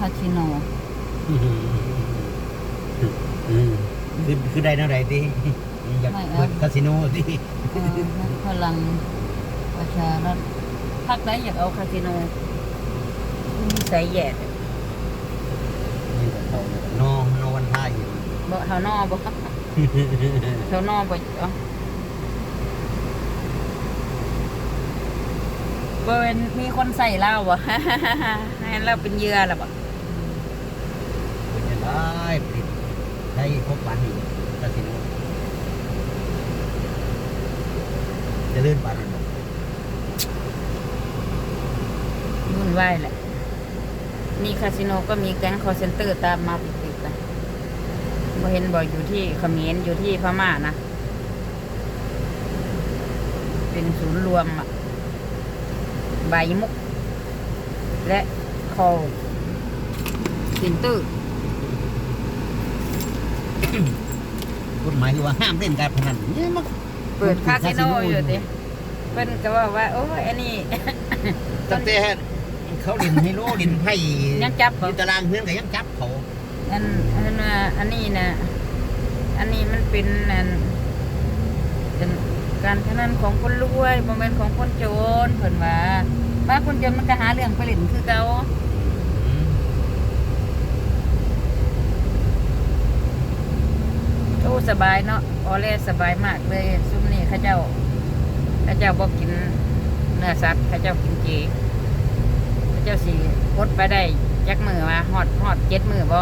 คาสิโนอืมคือคือได้เท่าไหร่ที่อยากเปิดคาสิโนที่เออนักพลังประชารัฐพักไหนอยากเอาคาสิโนมีสายแยดนี่ก็เขานอนนอนวันท่าอยู่บ่เท่านอบ่เท่านอบ่เอาบ่เป็นมีคนใส่เหล้าบ่ให้เราเป็นเยื่อล่ะบ่ เป็นจะได้ผลิต ได้ครบวันอีกคาสิโนจะเลื่อนปันมันบ่วุ่นวายแหละ มีคาสิโนก็มีแก๊งคอเซนเตอร์ตามมาติดๆกันบ่เห็นบ่อยอยู่ที่เขมรอยู่ที่พม่านะ เป็นศูนย์รวมอะใบมุก และคอเซนเตอร์ กฎหมายคือว่าห้ามเล่นการพนันนี่มันเปิดคาสิโนอยู่ดิเพิ่นก็ว่าว่า โอ้ยอันนี้ ตั้งแต่เขาเล่นไฮโลเล่นไพ่ยังจับเหรออยู่ตารางเพื่อนก็ยังจับเขาอันอันว่าอันนี้นะอันนี้มันเป็นอันเป็นการพนันของคนรวยโมเมนของคนจนเพิ่นว่าว่าคนจนมันก็หาเรื่องไปเล่นคือเก่า อ้สบายเนาะออเล่สบายมากเลยซุมนี่เข้าเจ้าเข้าเจ้าบ่กินเนื้อสัตว์เข้าเจ้ากินเจเข้าเจ้าสิพดไปได้จักมือว่าฮอดฮอดเจ็ดมือบ่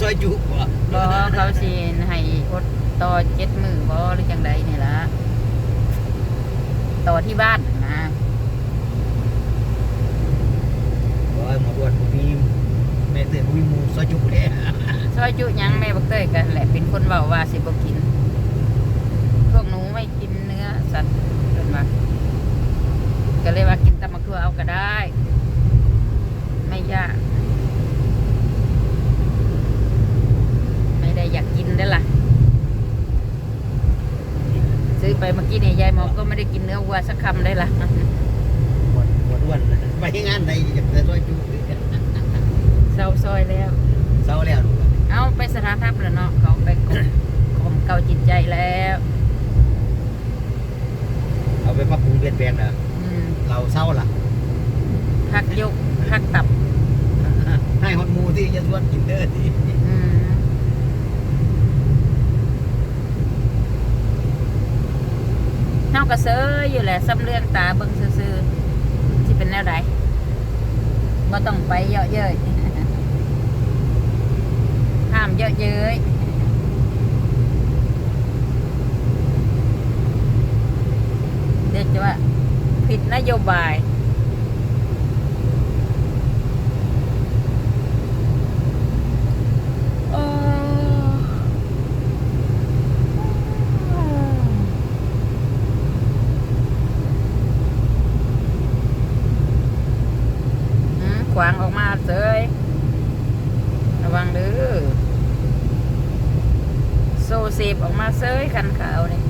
ซอยจุบ่บ่เขาสิให้อดต่อเจ็ดมือบ่หรือจังใดนี่ล่ะต่อที่บ้านนะโอ้ยหมออ้วนบ่มี แม่เตือนบ่มีหมูซอยจุเลยซอยจุหยังแม่บักเต้ยกันแหละเป็นคนเว้าว่าสิบ่กิน พวกหนูไม่กินเนื้อสัตว์เพิ่นว่าก็เลยว่ากินตำมะทั่วเอาก็ได้ ไม่ยาก ไม่ได้อยากกินได้อล่ะ ซื้อไปเมื่อกี้เนี่ยยายหมอก็ไม่ได้กินเนื้อวัวสักคำได้ล่ะหมดหมดอ้วนไปงานใดอยากจะซอยจุ เศร้าซอยแล้ว เศร้าแล้วลูกเอาไปสถานทัพแล้วเนาะเขาไปกลมกลมเกาจิตใจแล้วเอาไปปรับปรุงเปลี่ยนแปลงนะอืมเราเศร้าล่ะพักยกพักตับให้ฮอดหมูที่จะชวนกินเด้อที่อืมเฮากระเซยอยู่แหละซ้ำเรื่องตาเบิ่งซื่อๆที่เป็นแนวใดบ่ต้องไปเยอะเย้ย ห้ามเยอะเย้ยเรียกว่าผิดนโยบายโอ้อืมขวางออกมาเสยระวังเด้อ โซเซฟออกมาเสยคันขาวนี่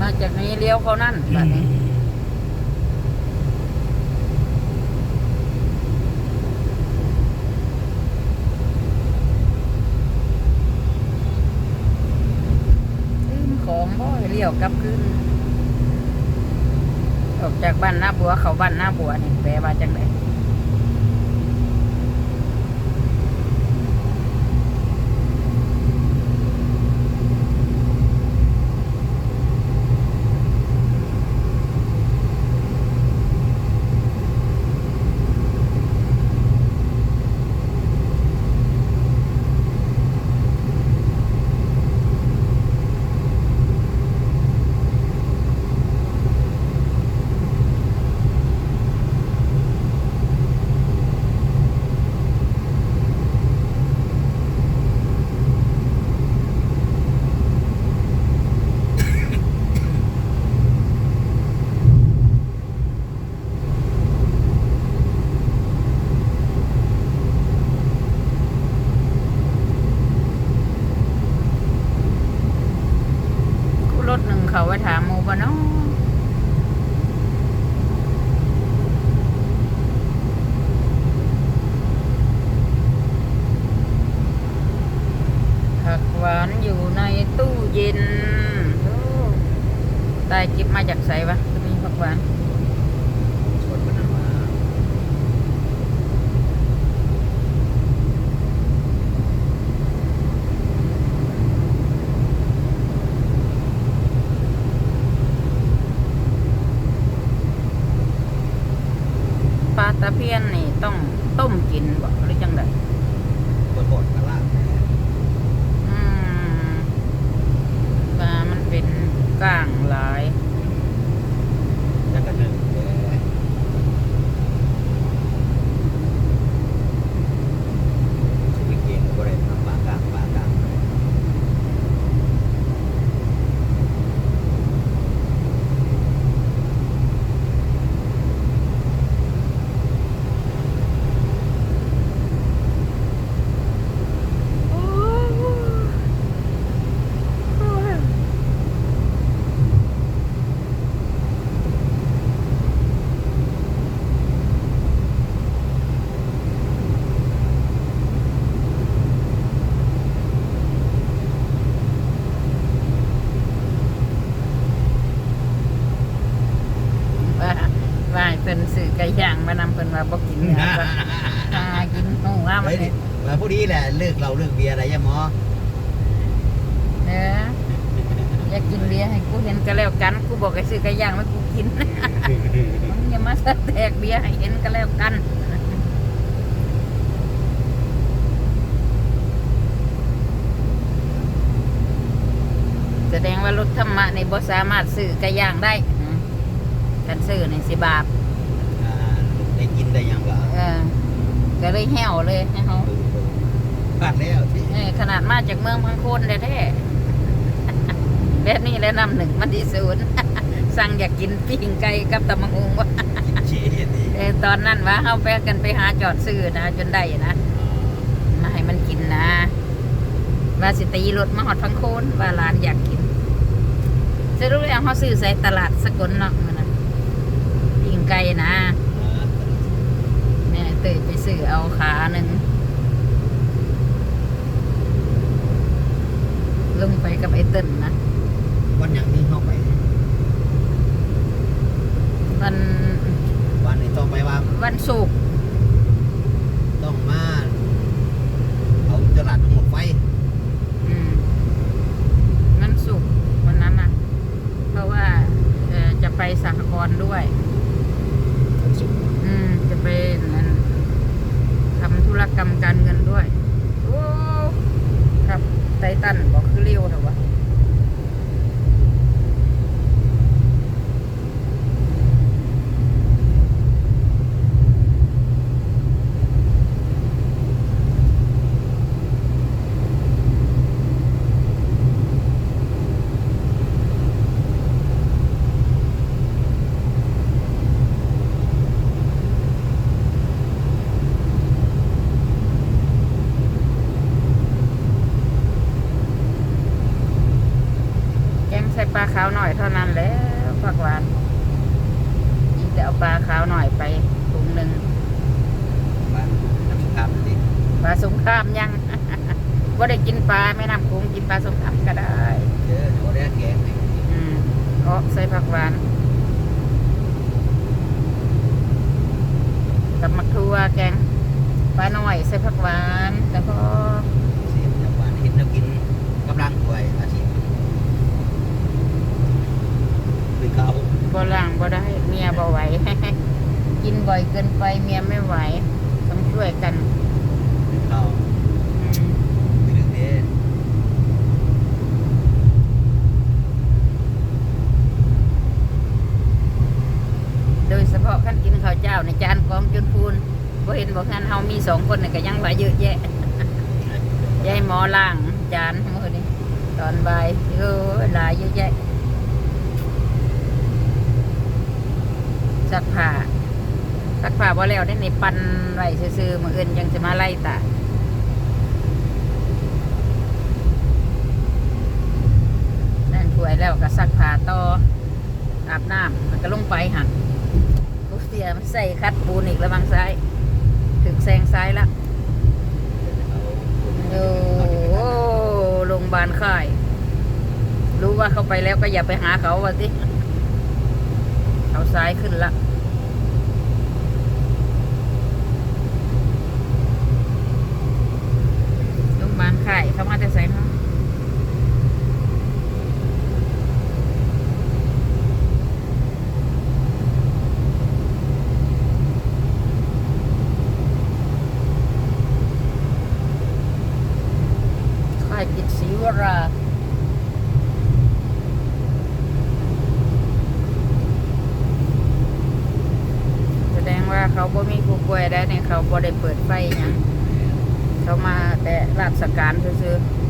มาจากนี้เลี้ยวเขานั่นแบบนี้ ลืมของบ่ให้เลี้ยวกลับขึ้นออกจากบ้านหน้าบั วันหน้าบัวนี่แปลว่าจังได มานำเพิ่นว่าบ่กินเนื้อก็หากินหมูว่ามันเฮ้ยเนี่ยมาผู้ดีแหละเลิกเราเลิกเบียร์อะไรยังหมอเอออยากกินเบียร์ให้กูเห็นก็แล้วกัน กูบอกให้ซื้อไก่ย่างมากูกินมึงอย่ามาสะแตกเบียร์ให้เห็นก็แล้วกันแสดงว่ารถธรรมะในบ่สามารถซื้อไก่ย่างได้อืมคันซื้อในสิบาปอ่า ได้กินได้ยังก็เออก็เลยแห้วเลยให้เขาพลาดแล้วที่เออขนาดมาจากเมืองพังโคนแท้ๆแบบนี้แล้วนำหนึ่งมันที่ศูนย์สั่งอยากกินปิ้งไก่กับตะมังอุงว่ากินเชียร์นี่เออตอนนั้นว่าเขาไปกันไปหาจอดซื้อนะจนได้นะมาให้มันกินนะว่าสิตีรถมาหอดพังโคนว่าร้านอยากกินจะรู้แล้วเขาซื้อใส่ตลาดสกลเนาะมันนะปิ้งไก่นะแม่เตยไปซื้อ เอาขาหนึ่งลงไปกับไอ้เติ้นนะ วันอย่างนี้เข้าไป วัน วันนี้ต้องไปว่า วันศุกร์ ต้องมาเอาตลาดทั้งหมดไป อืมวันศุกร์วันนั้นนะเพราะว่าเอ่อจะไปสหกรณ์ด้วย วันศุกร์ อืม จะไปนั่นทำธุร กรรมการเงินด้วย โอ้ ครับไททันบอกคือเร็วเถอะวะาขาวหน่อยเท่านั้นแหล้วผักหวานยิ่งจะเอาปลาขาวหน่อยไปถุงหนึ่งบ้านน้ำครับนี่ปลาสงครามยังว่าได้กินปลาแม่น้ำโขงกินปลาสงครามก็ได้เจอเขาได้แกงนี่อืมเพาะใส่ผักหวานกับมักทัวแกงปลาหน่อยใส่ผักหวานแล้วก็เสียงจากบ้านเห็นเรากินกำลังป่วยอาชีพคือเขา บ่ล่างบ่ได้ เมียบ่ไหว กิน บ่อยเกินไปเมียไม่ไหวต้องช่วยกันคือเขาอืมคือเรื่องนี้โดยเฉพาะขั้นกินข้าวเจ้าในจานกองจนพูนบ่เห็นบอกงั้นเฮามีสองคนนี่ก็ยังว่าเยอะแยะยายหมอล่างจานมื้อนี้ตอนบ่ายเออหลายเยอะแยะซักผ้าซักผ้า บ่แล้วได้ในปันไว้ซื่อๆมื้ออื่นยังจะมาไล่ตากนั่นถ้วยแล้วก็ซักผ้าต่ออาบน้ำมันก็ลงไปหันกูเสียมันใส่คัดปูนอีกแล้วบางซ้าย ถึงแซงซ้ายละโอ้โรงพยาบาลค่าย รู้ว่าเขาไปแล้วก็อย่าไปหาเขาวะสิ เอาซ้ายขึ้นละโรงพยาบาลค่ายเขามาแต่ใส่เนาะค่ายกิจศรีวรา แสดงว่า เขาบ่มีผู้ป่วยได้เนี่ยเขาบ่ได้เปิดไฟหยังเขามาแต่ราชการซื่อๆ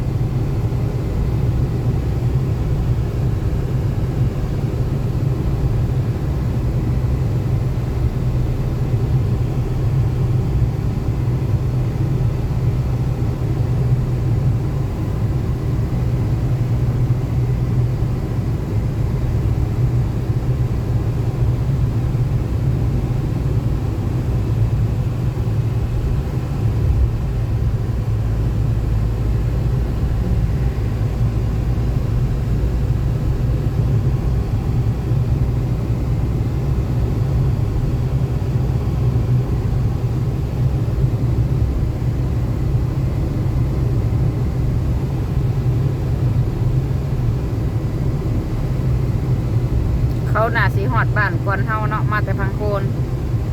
เขา หน่าสีหอดบ้านก่อนเฮาเนาะมาแต่พังโคน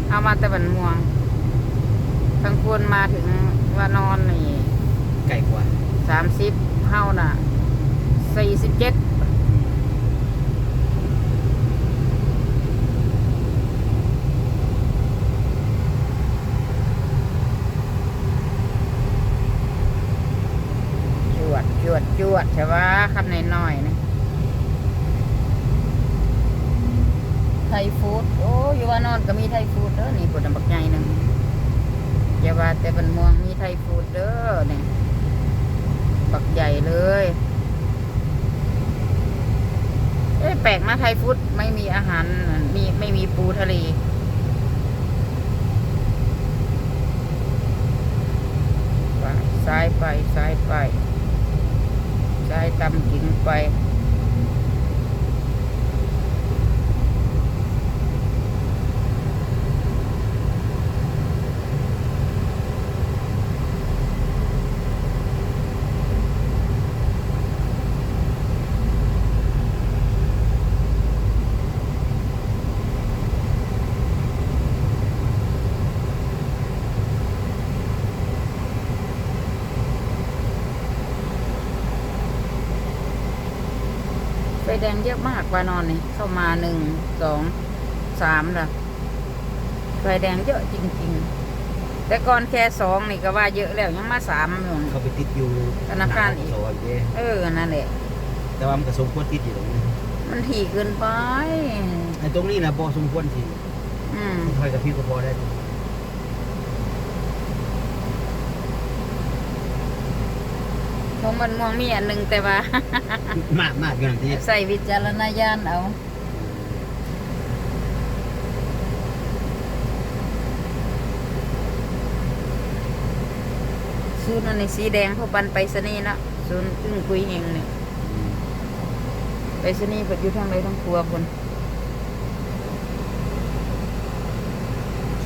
เฮามาแต่บันม่วงพังโคนมาถึงว่านอนนี่ไก่กว่าสามสิบเฮาน่ะสี่สิบเจ็ดจวดจวดจวดใช่ว่าคำน้อยๆนะ ไทยฟู้ดโอ้อยู่ว่านอนก็มีไทยฟู้ดเด้อนี่ปวดบักใหญ่หนึ่งอย่าว่าแต่บันม่วงมีไทยฟู้ดเด้อเนี่ยปักใหญ่เลยเอ๊ะแปลกนะไทยฟุตไม่มีอาหารมีไม่มีปูทะเลไปซ้ายไปซ้ายไปซ้ายตำกิ่งไป แดงเยอะมากว่านอนนี่เข้ามาหนึ่งสองสามละไฟแดงเยอะจริง ๆ แต่ก่อนแค่สองนี่ก็ว่าเยอะแล้วยังมาสามอยู่ เขาไปติดอยู่ธนาคารอีก ซอยเด้เออนั่นแหละ แต่ว่ามันก็สมควรติดอยู่ตรงนี้มันถี่เกินไป ไอ้ตรงนี้นะบ่สมควรสิอืมถอยกับพี่ก็พอได้ ของมันม่วงมีอันหนึ่งแต่ว่า มากมากอยู่นั่นที่ใส่วิจารณญาณเอาศูนย์อันนี้สีแดงพวกปันไปสนีย์เนาะศูนย์อึ้งคุยเฮงเนี่ยไปสนีย์เปิดอยู่ทางใดทั้งครัวคน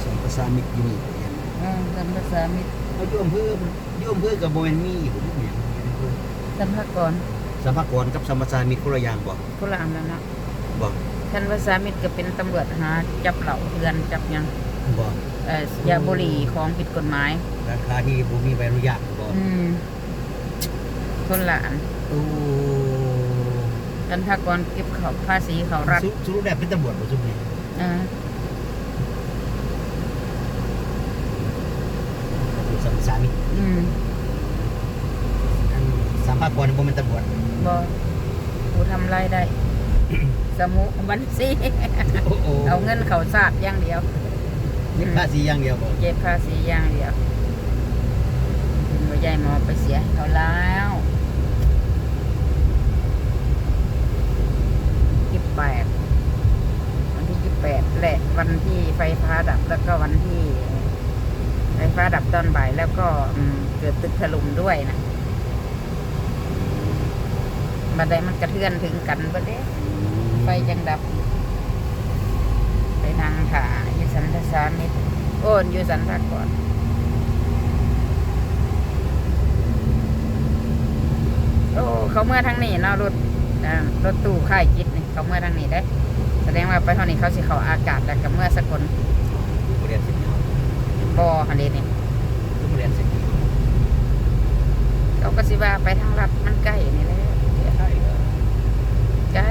สัมภาษามิตรอยู่นี่อืมสัมภาษามิตรเอาอยู่อำเภออยู่อำเภอกับโมเมนมีอยู่เนี่ย สัมภากรสัมภากรกับสัมภาษามิตรคนละอย่างบ่ผู้ละอันแล้วเนาะบ่ท่านภาษามิตรก็เป็นตำรวจหาจับเหล่าเรือนจับหยังบ่เอ่อยาบุหรี่ของผิดกฎหมายราคาที่บ่มีใบอนุญาตบ่อืมคนละอันโอ้ท่านภากรเก็บเขาภาษีเขารัฐสุสุรุปแล้วเป็นตำรวจบ่ซุมนี่เออ บ่แม่นตำรวจบอกูทำไรได้ สมุบัญชีเอาเงินเขาสาบอย่างเดียว เก็บภาษีอย่างเดียวบ่เก็บภาษีอย่างเดียวคุณว่ายายหมอไปเสียเขาแล้วยี่สิบแปดวันที่ยี่สิบแปดแหละวันที่ไฟฟ้าดับแล้วก็วันที่ ไฟฟ้าดับตอนบ่ายแล้วก็เกิดตึกถล่มด้วยนะ บันไดมันกระเทือนถึงกันบัดเด้ไฟจังดับ ไปนั่งถ่าอยู่สันทสามิตรโอนอยู่สันทาก่อนโอ้เขาเมื่อทางนี้เนาะรถอ่ารถตู้ค่ายกิจนี่เขาเมื่อทางนี้ได้ แสดงว่าไปเท่านี้เขาสิเขาอากาศแล้วกับเมื่อสกลผู้เรียนสิ่งนี้บอฮันเดนี่ผู้เรียนสิ่งนี้เขาก็สิว่าไปทางรัฐมันใกล้นี่แหละ ใช่เหรอ ใกล้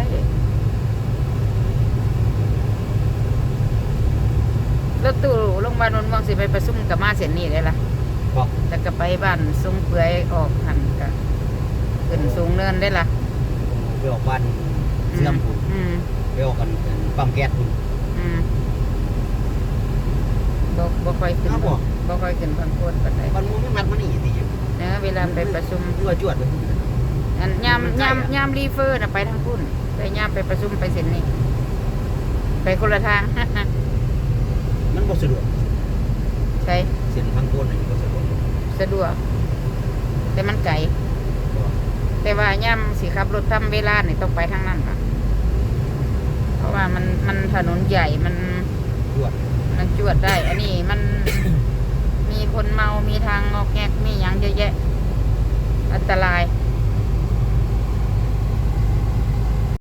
รถตู้ลงมาลนมองสิไปประชุมกับมาเสียนี่เลยล่ะบอกแล้วก็ไปบ้านสูงเปื่อยออกหันกะขึ้นสูงเนินได้ล่ะไปออกบ้านเสื่อมคุณอืมไปออกกันปั๊มแก๊สคุณอืมบ่บ่ค่อยขึ้นอ้าวบ่บ่ค่อยขึ้นพังโคนปานใดบ้านมูไม่มัดมันนี่ดีอยู่เนื้อเวลาไปประชุมรั่วจวดเลยอันยามมันใกล้ยามอะยามรีเฟอร์น่ะไปทางพุ่นแต่ยามไปประชุมไปเซ็นนี่ไปคนละทาง มันบ่สะดวกใช่เส้นทางโคนนี่บ่สะดวกสะดวก แต่มันไกลบ่แต่ว่ายามสิขับรถทำเวลานี่ต้องไปทางนั้นค่ะเพราะว่ามันมันถนนใหญ่มันจวดมันจวดได้ อันนี้มัน มีคนเมามีทางงอกแงกมีหยังเยอะแยะ อันตราย